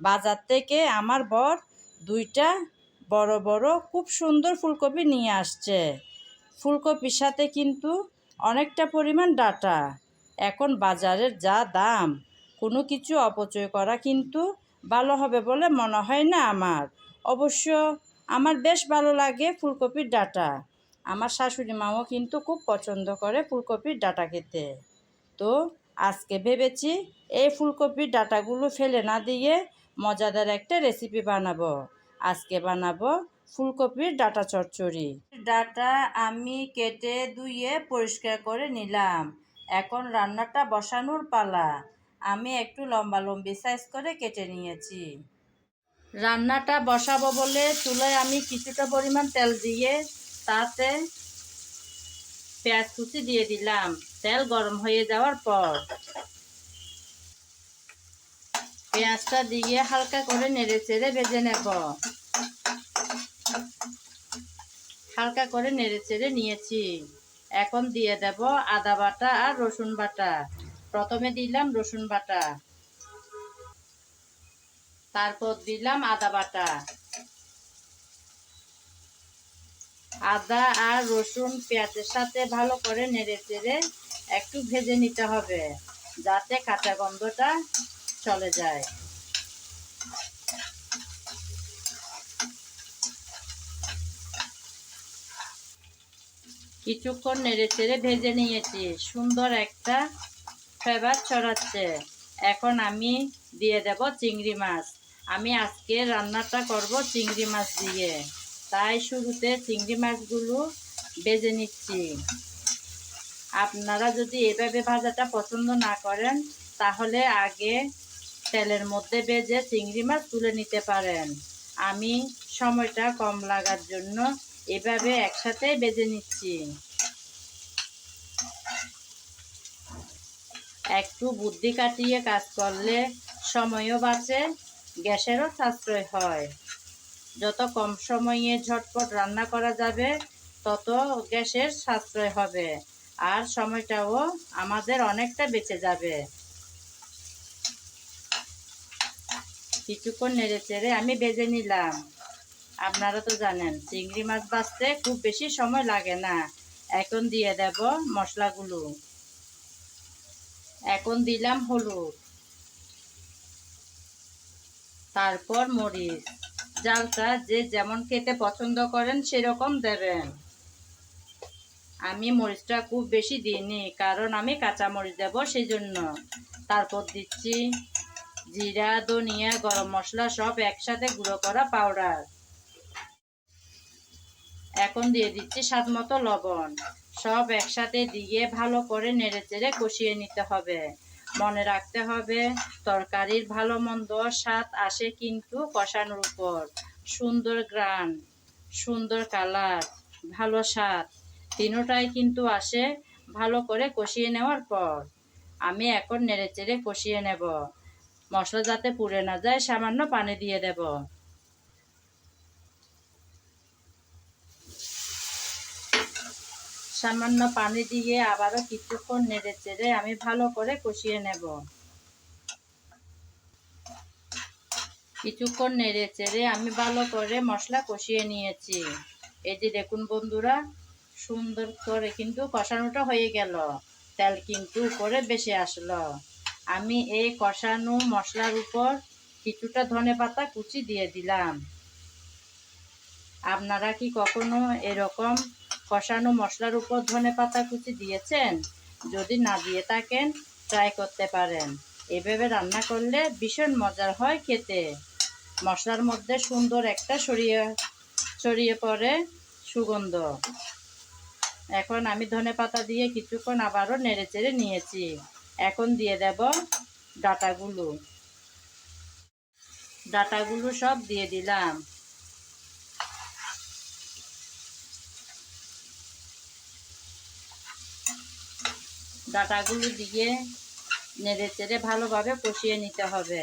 বাজার থেকে আমার বর দুইটা বড় বড় খুব সুন্দর ফুলকপি নিয়ে আসছে। ফুলকপির সাথে কিন্তু অনেকটা পরিমাণ ডাটা। এখন বাজারের যা দাম, কোনো কিছু অপচয় করা কিন্তু ভালো হবে বলে মনে হয় না আমার। অবশ্য আমার বেশ ভালো লাগে ফুলকপির ডাটা। আমার শাশুড়ি মাও কিন্তু খুব পছন্দ করে ফুলকপির ডাটা খেতে। তো আজকে ভেবেছি এই ফুলকপির ডাটাগুলো ফেলে না দিয়ে মজাদার একটা রেসিপি বানাবো। আজকে বানাবো ফুলকপির ডাটা চচ্চড়ি। ডাটা আমি কেটে ধুয়ে পরিষ্কার করে নিলাম। এখন রান্নাটা বসানোর পালা। আমি একটু লম্বা লম্বি সাইজ করে কেটে নিয়েছি। রান্নাটা বসাবো বলে চুলায় আমি কিছুটা পরিমাণ তেল দিয়ে তাতে পেঁয়াজ কুচি দিয়ে দিলাম। তেল গরম হয়ে যাওয়ার পর পেঁয়াজটা দিয়ে হালকা করে নেড়ে চেড়ে ভেজে নেব। হালকা করে নেড়ে চেড়ে নিয়েছি। এখন দিয়ে দেব আদা বাটা আর রসুন বাটা। প্রথমে দিলাম রসুন বাটা। তারপর দিলাম আদা বাটা। আদা আর রসুন পেঁয়াজের সাথে ভালো করে নেড়ে চেড়ে একটু ভেজে নিতে হবে, যাতে কাঁচা গন্ধটা চলে যায়। কিছুক্ষণ নেড়ে চেড়ে ভেজে নিয়েছি। সুন্দর একটা ফ্লেভার ছড়াচ্ছে। এখন আমি দিয়ে দেব চিংড়ি মাছ। আমি আজকে রান্নাটা করব চিংড়ি মাছ দিয়ে। তাই শুরুতে চিংড়ি মাছগুলো বেজে নিচ্ছি। আপনারা যদি এভাবে ভাজাটা পছন্দ না করেন, তাহলে আগে তেলের মধ্যে বেজে চিংড়ি মাছ তুলে নিতে পারেন। আমি সময়টা কম লাগার জন্য এভাবে একসাথে বেজে নিচ্ছি। একটু বুদ্ধি কাটিয়ে কাজ করলে সময়ও বাঁচে, গ্যাসেরও সাশ্রয় হয়। যত কম সময়ে ঝটপট রান্না করা যাবে, তত গ্যাসের সাশ্রয় হবে। আর সময়টাও আমাদের অনেকটা বেঁচে যাবে। কিছুক্ষণ নেড়ে চেড়ে আমি বেজে নিলাম। আপনারা তো জানেন, চিংড়ি মাছ বাঁচতে খুব বেশি সময় লাগে না। এখন দিয়ে দেব মশলাগুলো। এখন দিলাম হলুদ। তারপর মরিচ। জালটা যে যেমন খেতে পছন্দ করেন সেরকম দেবেন। আমি মরিচটা খুব বেশি দিইনি, কারণ আমি কাঁচা মরিচ দেব সেই জন্য তারপর দিচ্ছি জিরা, ধনিয়া, গরম মশলা সব একসাথে গুঁড়ো করা পাউডার এখন দিয়ে দিচ্ছি স্বাদ মতো লবণ। সব একসাথে দিয়ে ভালো করে নেড়ে চেড়ে কষিয়ে নিতে হবে। মনে রাখতে হবে, তরকারির ভালো মন্দ স্বাদ আসে কিন্তু কষানোর উপর। সুন্দর গ্রান, সুন্দর কালার, ভালো স্বাদ। তিনোটাই কিন্তু আসে ভালো করে কষিয়ে নেওয়ার পর। আমি এখন নেড়ে চেড়ে কষিয়ে নেব। মশলা যাতে পুড়ে না যায়, সামান্য পানি দিয়ে দেব। সামান্য পানি দিয়ে আবারও কিছুক্ষণ নেড়ে চেড়ে আমি ভালো করে কষিয়ে নেব। কিছুক্ষণ নেড়ে চেড়ে আমি ভালো করে মশলা কষিয়ে নিয়েছি। এই যে দেখুন বন্ধুরা, সুন্দর করে কিন্তু কষানোটা হয়ে গেল। তেল কিন্তু উপরে বেশি আসলো। আমি এই কষানো মশলার উপর কিছুটা ধনে পাতা কুচি দিয়ে দিলাম। আপনারা কি কখনো এরকম কষানো মশলার উপর ধনে পাতা কুচি দিয়েছেন? যদি না দিয়ে থাকেন ট্রাই করতে পারেন। এভাবে রান্না করলে ভীষণ মজার হয় খেতে। মশলার মধ্যে সুন্দর একটা সরিয়ে ছড়িয়ে পড়ে সুগন্ধ। এখন আমি ধনে পাতা দিয়ে কিছুক্ষণ আবারও নেড়ে চেড়ে নিয়েছি। এখন দিয়ে দেব ডাটাগুলো। ডাটাগুলো সব দিয়ে দিলাম। ডাটাগুলো দিয়ে নেড়ে চেড়ে ভালোভাবে কষিয়ে নিতে হবে।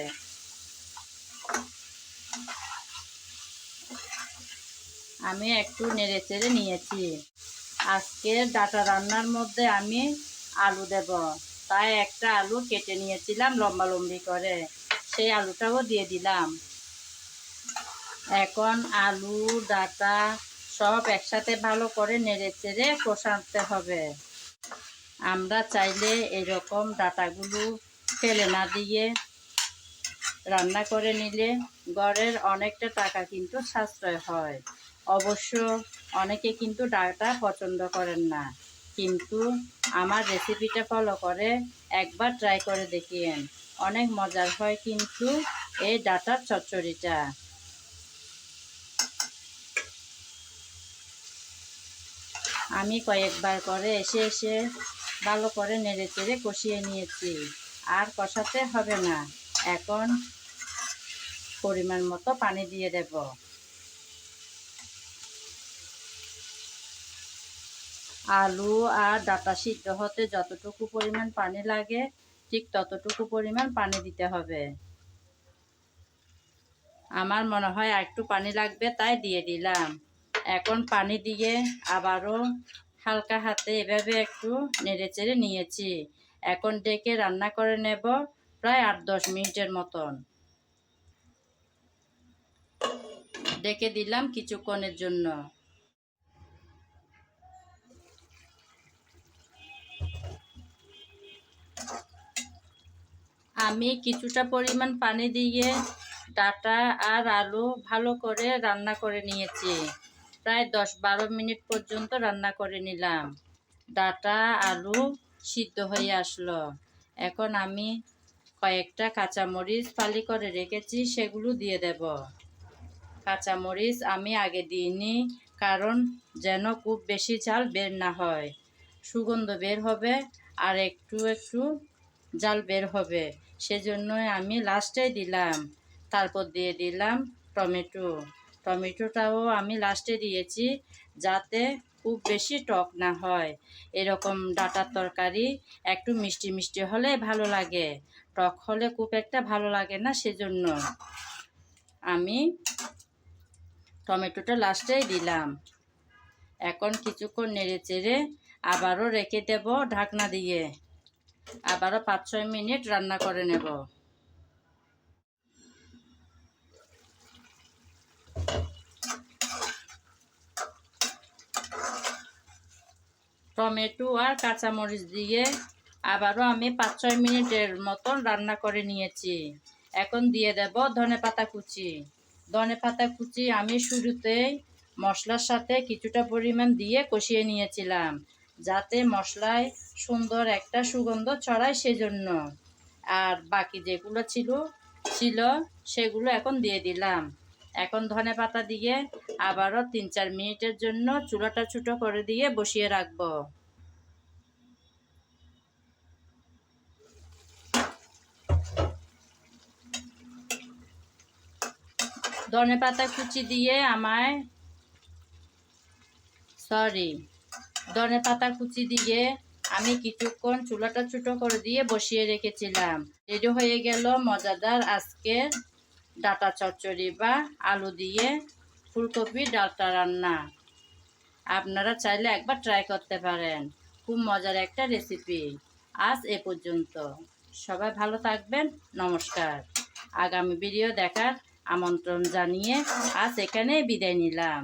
আমি একটু নেড়ে চেড়ে নিয়েছি। আজকের ডাটা রান্নার মধ্যে আমি আলু দেব। তাই একটা আলু কেটে নিয়েছিলাম লম্বা লম্বি করে। সেই আলুটাও দিয়ে দিলাম। এখন আলু, ডাটা সব একসাথে ভালো করে নেড়ে চেড়ে কষাতে হবে। আমরা চাইলে এরকম ডাটাগুলো ফেলে না দিয়ে রান্না করে নিলে ঘরের অনেকটা টাকা কিন্তু সাশ্রয় হয়। অবশ্য অনেকে কিন্তু ডাটা পছন্দ করেন না। কিন্তু আমার রেসিপিটা ফলো করে একবার ট্রাই করে দেখিয়েন। অনেক মজার হয় কিন্তু এই ডাটার চচ্চড়িটা। আমি কয়েকবার করে এসে এসে ভালো করে নেড়ে চেড়ে কষিয়ে নিয়েছি। আর কষাতে হবে না। এখন পরিমাণ মতো পানি দিয়ে দেব। আলু আর ডাটা সিদ্ধ হতে যতটুকু পরিমাণ পানি লাগে, ঠিক ততটুকু পরিমাণ পানি দিতে হবে। আমার মনে হয় একটু পানি লাগবে, তাই দিয়ে দিলাম। এখন পানি দিয়ে আবারও হালকা হাতে এভাবে একটু নেড়ে চেড়ে নিয়েছি। এখন ডেকে রান্না করে নেব প্রায় আট দশ মিনিটের মতন। ডেকে দিলাম কিছুক্ষণের জন্য। আমি কিছুটা পরিমাণ পানি দিয়ে ডাটা আর আলু ভালো করে রান্না করে নিয়েছি। প্রায় দশ বারো মিনিট পর্যন্ত রান্না করে নিলাম। ডাটা, আলু সিদ্ধ হয়ে আসলো। এখন আমি কয়েকটা কাঁচামরিচ ফালি করে রেখেছি, সেগুলো দিয়ে দেব। কাঁচামরিচ আমি আগে দিইনি, কারণ যেন খুব বেশি ঝাল বের না হয়। সুগন্ধ বের হবে আর একটু একটু জাল বের হবে। সেজন্যই আমি লাস্টে দিলাম। তারপর দিয়ে দিলাম টমেটো। টমেটোটাও আমি লাস্টে দিয়েছি যাতে খুব বেশি টক না হয়। এরকম ডাটার তরকারি একটু মিষ্টি মিষ্টি হলে ভালো লাগে। টক হলে খুব একটা ভালো লাগে না সেজন্য। আমি টমেটোটা লাস্টেই দিলাম। এখন কিছুক্ষণ নেড়ে চেড়ে আবারও রেখে দেব ঢাকনা দিয়ে। আবারও পাঁচ ছয় মিনিট রান্না করে নেব। টমেটো আর কাঁচামরিচ দিয়ে আবারও আমি পাঁচ ছয় মিনিটের মতন রান্না করে নিয়েছি। এখন দিয়ে দেব ধনে পাতা কুচি। ধনে পাতা কুচি আমি শুরুতেই মশলার সাথে কিছুটা পরিমাণ দিয়ে কষিয়ে নিয়েছিলাম। যাতে মশলায় সুন্দর একটা সুগন্ধ ছড়ায় সেজন্য। আর বাকি যেগুলো ছিল ছিল, সেগুলো এখন দিয়ে দিলাম। এখন ধনে পাতা দিয়ে আবারও তিন চার মিনিটের জন্য চুলাটা ছোটো করে দিয়ে বসিয়ে রাখব। ধনে পাতা কুচি দিয়ে আমায়, সরি ধনে পাতা কুচি দিয়ে আমি কিছুক্ষণ চুলাটা ছোটো করে দিয়ে বসিয়ে রেখেছিলাম। রেডি হয়ে গেল মজাদার আজকে ডাটা চচ্চড়ি বা আলু দিয়ে ফুলকপি ডালটা রান্না। আপনারা চাইলে একবার ট্রাই করতে পারেন। খুব মজার একটা রেসিপি আজ এ পর্যন্ত। সবাই ভালো থাকবেন। নমস্কার। আগামী ভিডিও দেখার আমন্ত্রণ জানিয়ে আজ এখানেই বিদায় নিলাম।